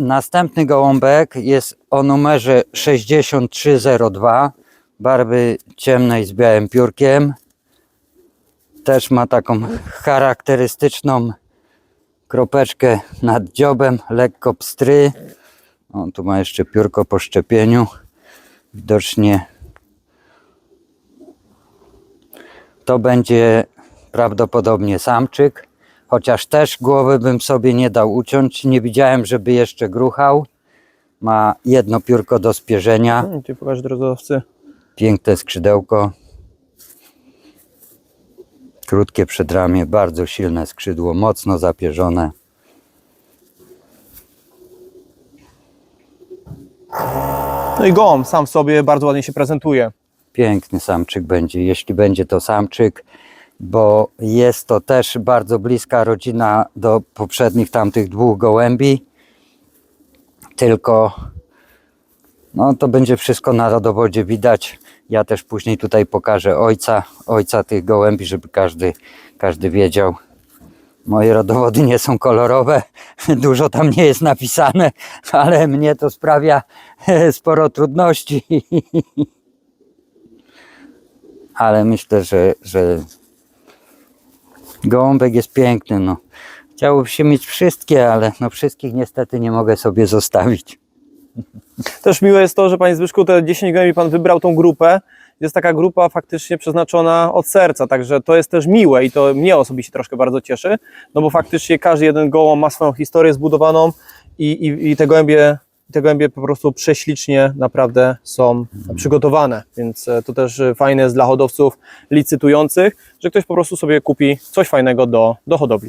Następny gołąbek jest o numerze 6302 barwy ciemnej z białym piórkiem. Też ma taką charakterystyczną kropeczkę nad dziobem, lekko pstry. O, tu ma jeszcze piórko po szczepieniu. Widocznie to będzie prawdopodobnie samczyk. Chociaż też głowy bym sobie nie dał uciąć. Nie widziałem, żeby jeszcze gruchał. Ma jedno piórko do spierzenia. Hmm, Ty pokaż drodzy Piękne skrzydełko. Krótkie przedramię, bardzo silne skrzydło, mocno zapierzone. No i gołąb sam w sobie bardzo ładnie się prezentuje. Piękny samczyk będzie, jeśli będzie to samczyk, bo jest to też bardzo bliska rodzina do poprzednich tamtych dwóch gołębi. Tylko no to będzie wszystko na rodowodzie widać. Ja też później tutaj pokażę ojca, ojca tych gołębi, żeby każdy, każdy wiedział. Moje rodowody nie są kolorowe, dużo tam nie jest napisane, ale mnie to sprawia sporo trudności. ale myślę, że, że gołąbek jest piękny. No. Chciałoby się mieć wszystkie, ale no wszystkich niestety nie mogę sobie zostawić. Też miłe jest to, że Panie Zbyszku, te 10 gołębi Pan wybrał tą grupę. Jest taka grupa faktycznie przeznaczona od serca, także to jest też miłe i to mnie osobiście troszkę bardzo cieszy, no bo faktycznie każdy jeden gołąb ma swoją historię zbudowaną i, i, i te gołębie te gołębie po prostu prześlicznie naprawdę są przygotowane, więc e, to też e, fajne jest dla hodowców licytujących, że ktoś po prostu sobie kupi coś fajnego do, do hodowli.